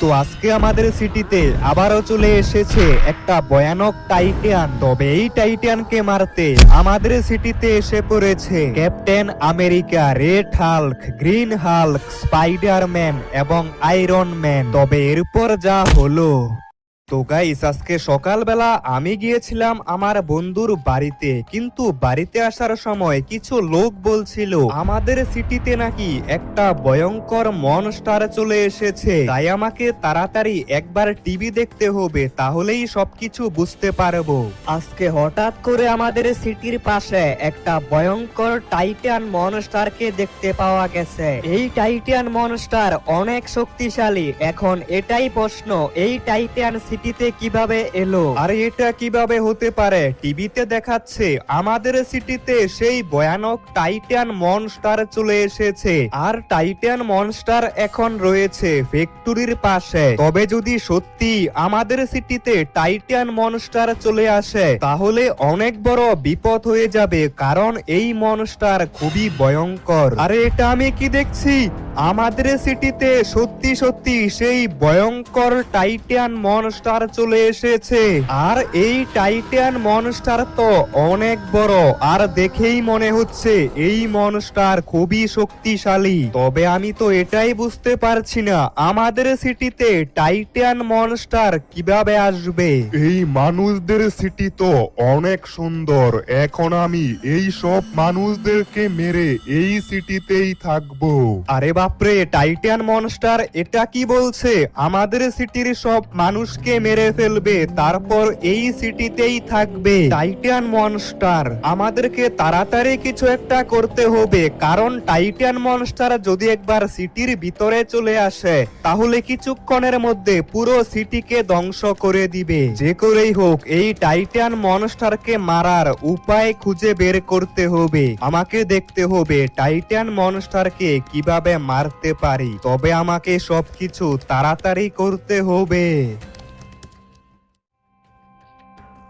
তো আজকে আমাদের সিটিতে আবারও চলে এসেছে একটা ভয়ানক টাইটান। তবে এই টাইটানকে মারতে আমাদের সিটিতে এসে পড়েছে Captain America, Red Hulk, Green Hulk, Spiderman এবং আয়রন ম্যান। তবে এরপর যা হলো। তো গাইস আজকে সকালবেলা আমি গিয়েছিলাম আমার বন্ধুর বাড়িতে, কিন্তু বাড়িতে আসার সময় কিছু লোক বলছিল, আমাদের সিটিতে নাকি একটা ভয়ঙ্কর মনস্টার চলে এসেছে। তাই আমাকে তাড়াতাড়ি একবার টিভি দেখতে হবে, তাহলেই সবকিছু বুঝতে পারব। আজকে হঠাৎ করে আমাদের সিটির পাশে একটা ভয়ঙ্কর টাইটান মনস্টারকে দেখতে পাওয়া গেছে। এই টাইটান মনস্টার অনেক শক্তিশালী, এখন এটাই প্রশ্ন, এই টাইটান সিটিতে কীভাবে এলো? আর, এটা কীভাবে হতে পারে? টিভিতে দেখাচ্ছে, আমাদের সিটিতে সেই ভয়ানক টাইটান মনস্টার চলে এসেছে। আর টাইটান মনস্টার এখন রয়েছে ফ্যাক্টরির পাশে। তবে যদি সত্যি আমাদের সিটিতে টাইটান মনস্টার চলে আসে, তাহলে অনেক বড় বিপদ হয়ে যাবে, কারণ এই মনস্টার খুবই ভয়ঙ্কর। আরে, এটা আমি কি দেখছি? আমাদের সিটিতে সত্যি সত্যি সেই ভয়ঙ্কর টাইটান মনস্টার চলে এসেছে। আর এই টাইটান মনস্টার তো অনেক বড়। আর দেখেই মনে হচ্ছে এই মনস্টার খুবই শক্তিশালী। তবে আমি তো এটাই বুঝতে পারছি না আমাদের সিটিতে টাইটান মনস্টার কীভাবে আসবে? এই মানুষদের সিটি তো অনেক সুন্দর। এখন আমি এই সব মানুষদেরকে মেরে এই সিটিতেই থাকব। আরে বাপরে টাইটান মনস্টার এটা কি বলছে? আমাদের সিটির সব মানুষকে মেরে ফেলবে, তারপর এই সিটিতেই থাকবে। টাইটান মনস্টার, আমাদেরকে তাড়াতাড়ি কিছু একটা করতে হবে, কারণ টাইটান মনস্টার যদি একবার সিটির ভিতরে চলে আসে, তাহলে কিছুক্ষণের মধ্যে পুরো সিটিকে ধ্বংস করে দিবে। যে করেই হোক, এই টাইটান মনস্টারকে মারার উপায় খুঁজে বের করতে হবে। আমাকে দেখতে হবে, টাইটান মনস্টারকে কীভাবে মারতে পারি। তবে আমাকে সবকিছু তাড়াতাড়ি করতে হবে।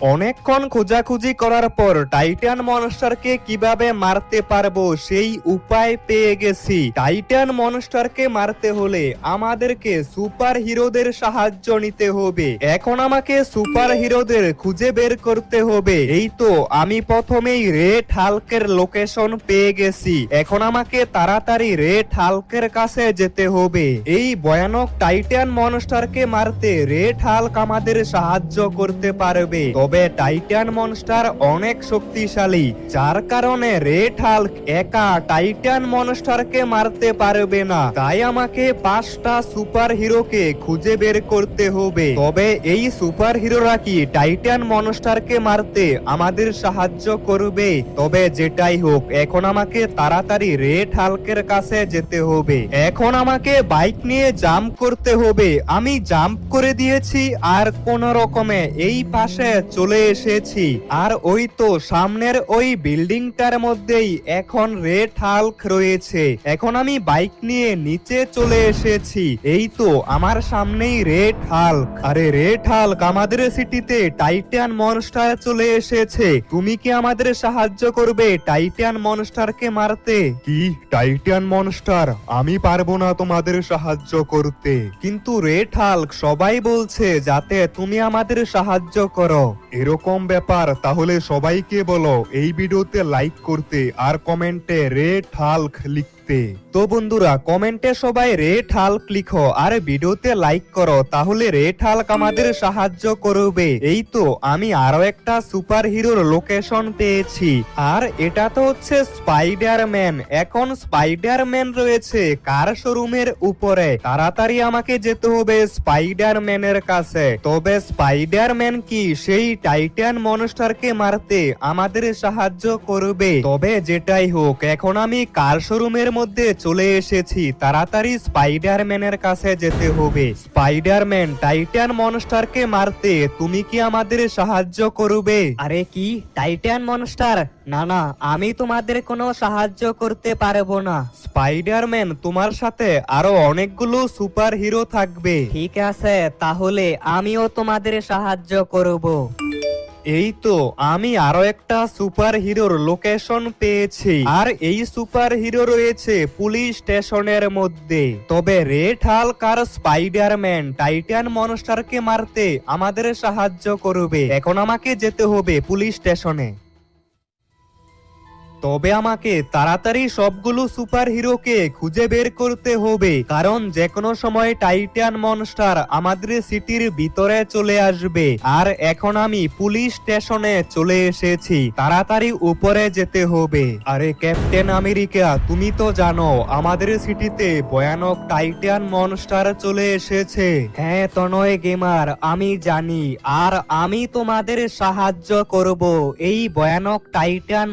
অনেকক্ষণ খোঁজাখুঁজি করার পর টাইটান মনস্টারকে কীভাবে মারতে পারব সেই উপায় পেয়ে গেছি। টাইটান মনস্টারকে মারতে হলে আমাদেরকে সুপার হিরোদের সাহায্য নিতে হবে। এখন আমাকে সুপার হিরোদের খুঁজে বের করতে হবে। এই তো আমি প্রথমেই রেড হাল্কের লোকেশন পেয়ে গেছি। এখন আমাকে তাড়াতাড়ি রেড হাল্কের কাছে যেতে হবে। এই ভয়ানক টাইটান মনস্টারকে মারতে রেড হাল্ক আমাদের সাহায্য করতে পারবে। তবে টাইটান মনস্টার অনেক শক্তিশালী, যার কারণে রেড হাল্ক একা টাইটান মনস্টারকে মারতে পারবে না। তাই আমাকে পাঁচটা সুপার হিরোকে খুঁজে বের করতে হবে। তবে এই সুপার হিরোরা কি টাইটান মনস্টারকে মারতে আমাদের সাহায্য করবে? তবে যেটাই হোক, এখন আমাকে তাড়াতাড়ি রেড হাল্কের কাছে যেতে হবে। এখন আমাকে বাইক নিয়ে জাম্প করতে হবে। আমি জাম্প করে দিয়েছি আর কোন রকমে এই পাশে চলে এসেছি। আর ওই তো সামনের ওই বিল্ডিংটার মধ্যেই এখন রেড হাল্ক রয়েছে। এখন আমি বাইক নিয়ে নিচে চলে এসেছি। এই তো আমার সামনেই রেড হাল্ক। আরে রেড হাল্ক আমাদের সিটিতে টাইটান মনস্টার চলে এসেছে। তুমি কি আমাদের সাহায্য করবে টাইটান মনস্টারকে মারতে? কি? Titan Monster? আমি পারব না তোমাদের সাহায্য করতে। কিন্তু রেড হাল্ক সবাই বলছে যাতে তুমি আমাদের সাহায্য করো। এরকম ব্যাপার তাহলে সবাইকে বলো এই ভিডিওতে লাইক করতে আর কমেন্টে রে হাল্ক লিখতে। তো বন্ধুরা, কমেন্টে সবাই রেড হাল্ক লিখো আর ভিডিওতে লাইক করো, তাহলে রেড হাল্ক আমাদের সাহায্য করবে। এই তো, আমি আরও একটা সুপার হিরোর লোকেশন পেয়েছি। আর এটা তো হচ্ছে স্পাইডারম্যান। এখন স্পাইডারম্যান রয়েছে কার শোরুমের উপরে? তাড়াতাড়ি আমাকে যেতে হবে স্পাইডারম্যানের কাছে। তবে স্পাইডারম্যান কি? সেই টাইটান মনস্টারকে মারতে আমাদের সাহায্য করবে। তবে যেটাই হোক, এখন আমি কার শোরুমের মধ্যে চলে এসেছি। তাড়াতাড়ি স্পাইডারম্যানের কাছে যেতে হবে। স্পাইডারম্যান টাইটান মনস্টারকে মারতে তুমি কি আমাদের সাহায্য করবে? আরে কি? Titan Monster? না না আমি তোমাদের কোনো সাহায্য করতে পারব না। স্পাইডারম্যান তোমার সাথে আরও অনেকগুলো সুপার হিরো থাকবে। ঠিক আছে তাহলে আমিও তোমাদের সাহায্য করব। এই তো আমি আরও একটা সুপার হিরোর লোকেশন পেয়েছি। আর এই সুপার হিরো রয়েছে পুলিশ স্টেশনের মধ্যে। তবে রেড হাল্ক আর স্পাইডারম্যান টাইটান মনস্টারকে মারতে আমাদের সাহায্য করবে। এখন আমাকে যেতে হবে পুলিশ স্টেশনে। তবে আমাকে তাড়াতাড়ি সবগুলো সুপার হিরোকে খুঁজে বের করতে হবে, কারণ যে কোনো সময় টাইটান মনস্টার আমাদের সিটির ভিতরে চলে আসবে। আর এখন আমি পুলিশ স্টেশনে চলে এসেছি, তাড়াতাড়ি উপরে যেতে হবে। আরে, ক্যাপ্টেন আমেরিকা, তুমি তো জানো, আমাদের সিটিতে ভয়ানক টাইটান মনস্টার চলে এসেছে। হ্যাঁ তনয় গেমার, আমি জানি, আর আমি তোমাদের সাহায্য করব, এই ভয়ানক টাইটান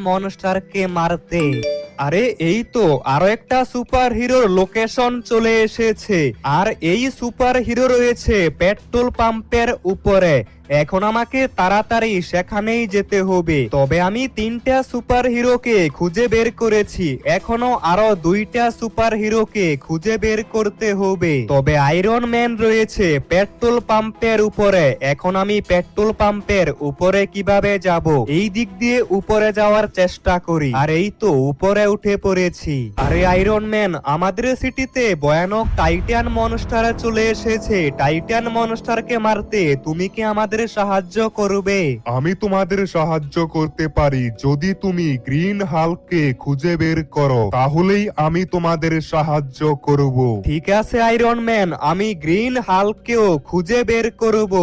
মনস্টারকে মারতে। আরে, এই তো আরও একটা সুপার হিরোর লোকেশন চলে এসেছে। আর এই সুপার হিরো রয়েছে পেট্রোল পাম্পের উপরে। এখন আমাকে তাড়াতাড়ি সেখানেই যেতে হবে। তবে আমি তিনটা সুপার হিরোকে খুঁজে বের করেছি। এখনও আরও দুইটা সুপার হিরোকে খুঁজে বের করতে হবে। তবে আয়রন ম্যান রয়েছে পেট্রোল পাম্পের উপরে। এখন আমি পেট্রোল পাম্পের উপরে কীভাবে যাব? এই দিক দিয়ে উপরে যাওয়ার চেষ্টা করি। আর এই তো উপরে উঠে পড়েছি। আরে আয়রন ম্যান আমাদের সিটিতে ভয়ানক টাইটান মনস্টার চলে এসেছে। টাইটান মনস্টারকে মারতে তুমি কি আমাদের সাহায্য করবে। আমি তোমাদের সাহায্য করতে পারি। যদি তুমি গ্রিন হালকে খুঁজে বের করো তাহলেই আমি তোমাদের সাহায্য করব। ঠিক আছে আয়রন ম্যান আমি গ্রিন হালকেও খুঁজে বের করব।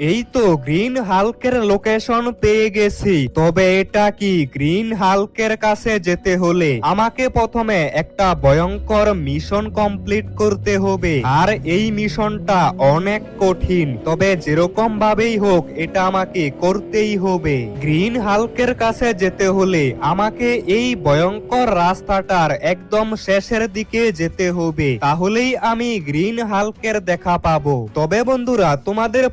এই তো গ্রিন হালকের লোকেশন পেয়ে গেছি। তবে এটা কি গ্রিন হালকের কাছে যেতে হলে আমাকে প্রথমে একটা ভয়ঙ্কর মিশন কমপ্লিট করতে হবে। আর এই মিশনটা অনেক কঠিন, তবে যেরকম ভাবেই হোক এটা আমাকে করতেই হবে। গ্রিন হালকের কাছে যেতে হলে আমাকে এই ভয়ঙ্কর রাস্তাটার একদম শেষের দিকে যেতে হবে। তাহলেই আমি গ্রিন হালকের দেখা পাবো। তবে বন্ধুরা, তোমাদের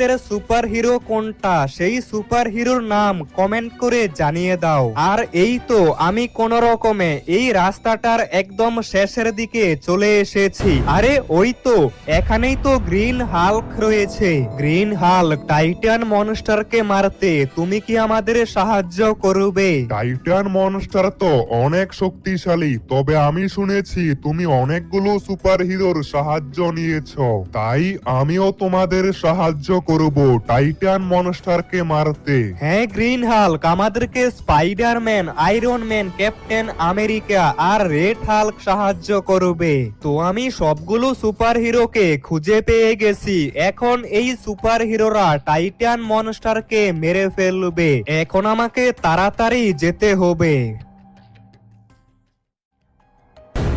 পছন্দের সুপার হিরো কোনটা? সেই সুপার হিরোর নাম কমেন্ট করে জানিয়ে দাও। আর এই তো আমি কোন রকমে এই রাস্তাটার একদম শেষের দিকে চলে এসেছি। আরে ওই তো, এখানেই তো গ্রিন হাল্ক রয়েছে। গ্রিন হাল্ক, টাইটান মনস্টারকে মারতে তুমি কি আমাদের সাহায্য করবে? টাইটান মনস্টার তো অনেক শক্তিশালী, তবে আমি শুনেছি তুমি অনেকগুলো সুপার হিরোর সাহায্য নিয়েছ। তাই আমিও তোমাদের সাহায্য করব, টাইটান মনস্টারকে মারতে। হ্যাঁ গ্রিন হাল্ক আমাদেরকে Spiderman, Iron Man, Captain America আর রেড হাল্ক সাহায্য করবে। তো আমি সবগুলো সুপার হিরোকে খুঁজে পেয়ে গেছি। এখন এই সুপার হিরোরা টাইটান মনস্টারকে মেরে ফেলবে। এখন আমাকে তাড়াতাড়ি যেতে হবে।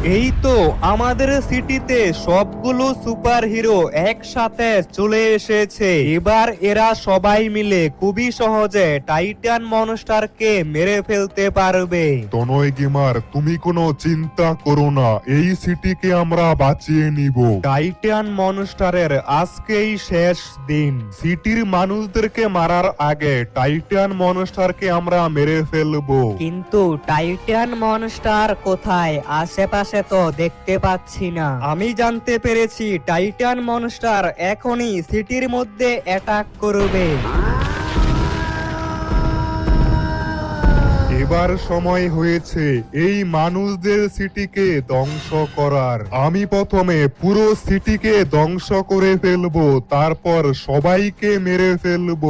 এই তো আমাদের সিটিতে সবগুলো সুপার হিরো একসাথে চলে এসেছে। এবার এরা সবাই মিলে খুবই সহজে টাইটান মনস্টারকে মেরে ফেলতে পারবে। তনয় গেমার তুমি কোনো চিন্তা করো না এই সিটিকে আমরা বাঁচিয়ে নিব। টাইটান মনস্টারের আজকেই শেষ দিন। সিটির মানুষদেরকে মারার আগে টাইটান মনস্টারকে আমরা মেরে ফেলব। কিন্তু টাইটান মনস্টার কোথায়? আশেপাশে তো দেখতে পাচ্ছি না। আমি জানতে পেরেছি টাইটান মনস্টার এখনই সিটির মধ্যে অ্যাটাক করবে। এবার সময় হয়েছে এই মানুষদের সিটিকে ধ্বংস করার। আমি প্রথমে পুরো সিটিকে ধ্বংস করে ফেলব তারপর সবাইকে মেরে ফেলব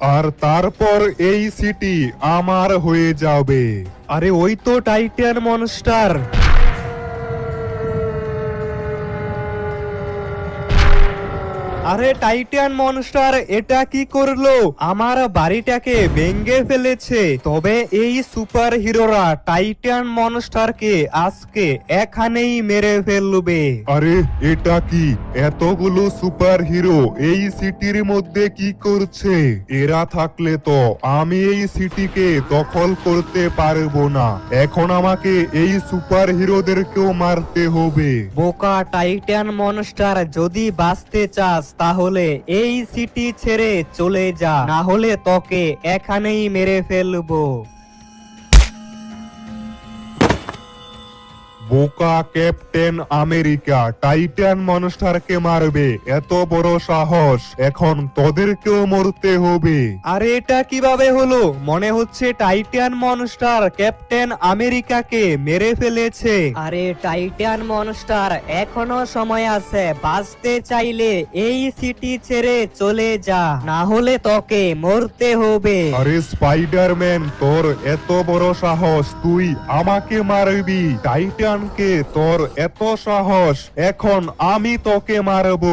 আর তারপর এই সিটি আমার হয়ে যাবে। আরে ওই তো টাইটান মনস্টার। আরে টাইটান মনস্টার এটা কি করল? আমার বাড়িটাকে ভেঙে ফেলেছে। তবে এই সুপার হিরোরা টাইটান মনস্টারকে আজকে এখানেই মেরে ফেলবে। আরে এটা কি? এতগুলো সুপার হিরো এই সিটির মধ্যে কি করছে? এরা থাকলে তো আমি এই সিটিকে দখল করতে পারব না। এখন আমাকে এই সুপার হিরোদেরকেও মারতে হবে। বোকা টাইটান মনস্টার যদি বাঁচতে চাস তাহলে এই সিটি ছেড়ে চলে যা। না হলে তোকে এখানেই মেরে ফেলব। বোকা ক্যাপ্টেন আমেরিকা টাইটান মনস্টারকে মারবে। এত বড় সাহস এখন তোদেরকেও মরতে হবে। আরে এটা কীভাবে হলো? মনে হচ্ছে টাইটান মনস্টার ক্যাপ্টেন আমেরিকাকে মেরে ফেলেছে। আরে টাইটান মনস্টার এখনও সময় আছে বাঁচতে চাইলে এই সিটি ছেড়ে চলে যা না হলে তোকে মরতে হবে। আরে স্পাইডারম্যান তোর এত বড় সাহস তুই আমাকে মারবি। টাইটানকে তোর এত সাহস, এখন আমি তোকে মারব।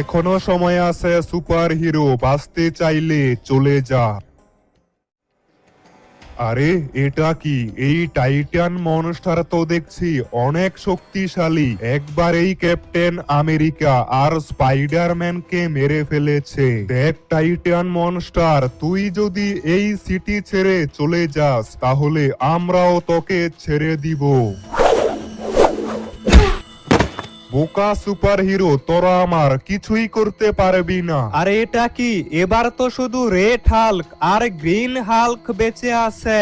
এখনও সময় আছে সুপার হিরো বাঁচতে চাইলে চলে যা। আরে, এটা কি? এই টাইটান মনস্টার তো দেখছি অনেক শক্তিশালী। একবার এই ক্যাপ্টেন আমেরিকা আর স্পাইডারম্যানকে মেরে ফেলেছে। দেখ, টাইটান মনস্টার, তুই যদি এই সিটি ছেড়ে চলে যাস, তাহলে আমরাও তোকে ছেড়ে দিব। বোকা সুপার হিরো তোরা আমার কিছুই করতে পারবি না। আর এটা কি? এবার তো শুধু রেড হাল্ক আর গ্রিন হাল্ক বেঁচে আছে।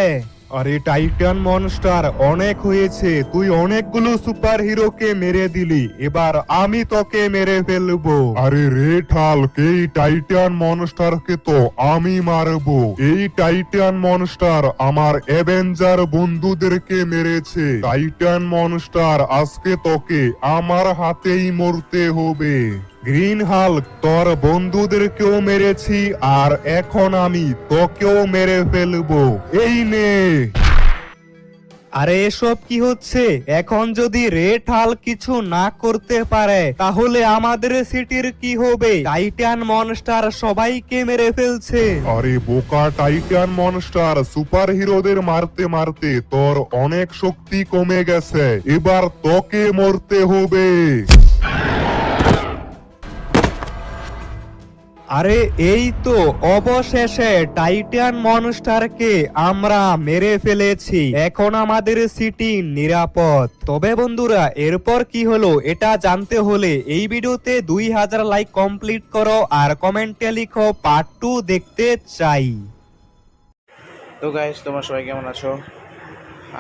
আরে টাইটান মনস্টার, অনেক হয়েছে। তুই অনেকগুলো সুপার হিরোকে মেরে দিলি। এবার আমি তোকে মেরে ফেলব। আরে রে ঠাল্ক এই টাইটান মনস্টারকে তো আমি মারবো? এই টাইটান মনস্টার আমার অ্যাভেঞ্জার বন্ধুদেরকে মেরেছে। টাইটান মনস্টার, আজকে তোকে আমার হাতেই মরতে হবে। গ্রিন হাল্ক তোর বন্ধুদেরকেও মেরেছি আর এখন আমি তোকেও মেরে ফেলব। এই নে। আরে এসব কি হচ্ছে? এখন যদি রেড হাল কিছু না করতে পারে তাহলে আমাদের সিটির কি হবে? টাইটান মনস্টার সবাইকে মেরে ফেলছে। আরে বোকা টাইটান মনস্টার সুপার হিরোদের মারতে মারতে তোর অনেক শক্তি কমে গেছে। এবার তোকে মরতে হবে। আরে, এই তো অবশেষে টাইটান মনস্টারকে আমরা মেরে ফেলেছি। এখন আমাদের সিটি নিরাপদ। তবে বন্ধুরা, এরপর কি হলো এটা জানতে হলে এই ভিডিওতে দুই হাজার লাইক কমপ্লিট করো আর কমেন্টে লিখো পার্ট টু দেখতে চাই। তো গাইস তোমরা সবাই কেমন আছো?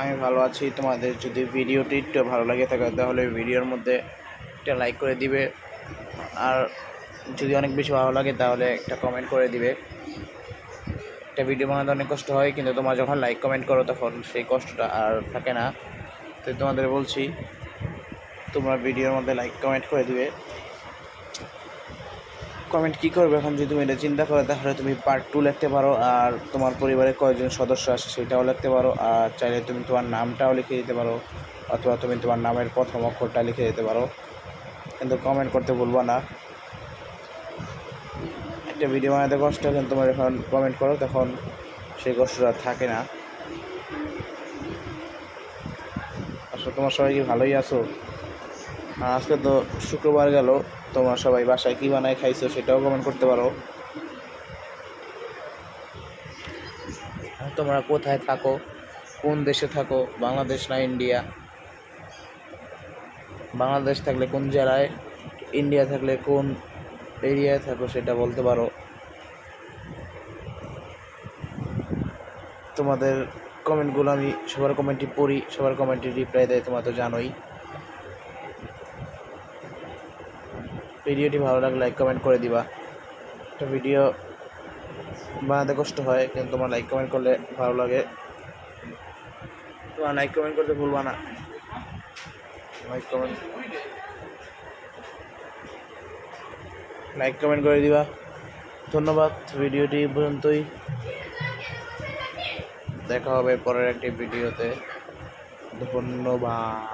আমি ভালো আছি। তোমাদের যদি ভিডিওটি একটু ভালো লাগে থাকে, তাহলে ভিডিওর মধ্যে একটা লাইক করে দিবে। আর যদি অনেক বেশি ভালো লাগে তাহলে একটা কমেন্ট করে দিবে। একটা ভিডিও বানাতে অনেক কষ্ট হয়, কিন্তু তোমরা যখন লাইক কমেন্ট করো তখন সেই কষ্টটা আর থাকে না। তো তোমাদের বলছি, তোমরা ভিডিওর মধ্যে লাইক কমেন্ট করে দিবে। কমেন্ট কি করবে এখন যদি তুমি এটা চিন্তা করো, তাহলে তুমি পার্ট টু লিখতে পারো আর তোমার পরিবারে কয়জন সদস্য আছে সেটাও লিখতে পারো আর চাইলে তুমি তোমার নামটাও লিখে দিতে পারো অথবা তুমি তোমার নামের প্রথম অক্ষরটা লিখে দিতে পারো। কিন্তু কমেন্ট করতে ভুলবা না। একটা ভিডিও বানাতে কষ্ট কিন্তু তোমার যখন কমেন্ট করো, তখন সেই কষ্টটা থাকে না। আসলে তোমার সবাই কি ভালোই আছো? আর আজকে তো শুক্রবার গেল, তোমরা সবাই বাসায় কী বানায় খাইছো সেটাও কমেন্ট করতে পারো। তোমরা কোথায় থাকো? কোন দেশে থাকো? বাংলাদেশ না ইন্ডিয়া বাংলাদেশ থাকলে কোন জেলায়? ইন্ডিয়া থাকলে কোন এরিয়ায় থাকো, সেটা বলতে পারো। তোমাদের কমেন্টগুলো আমি সবার কমেন্টই পড়ি, সবার কমেন্টে রিপ্লাই দেয়, তোমরা তো জানোই। ভিডিওটি ভালো লাগলে লাইক কমেন্ট করে দিবা। একটা ভিডিও বানাতে কষ্ট হয়, কিন্তু তোমার লাইক কমেন্ট করলে ভালো লাগে। তোমার লাইক কমেন্ট করতে ভুলবা না। লাইক কমেন্ট লাইক কমেন্ট করে দিবা। ধন্যবাদ ভিডিওটি পর্যন্তই। দেখা হবে পরের একটি ভিডিওতে। ধন্যবাদ।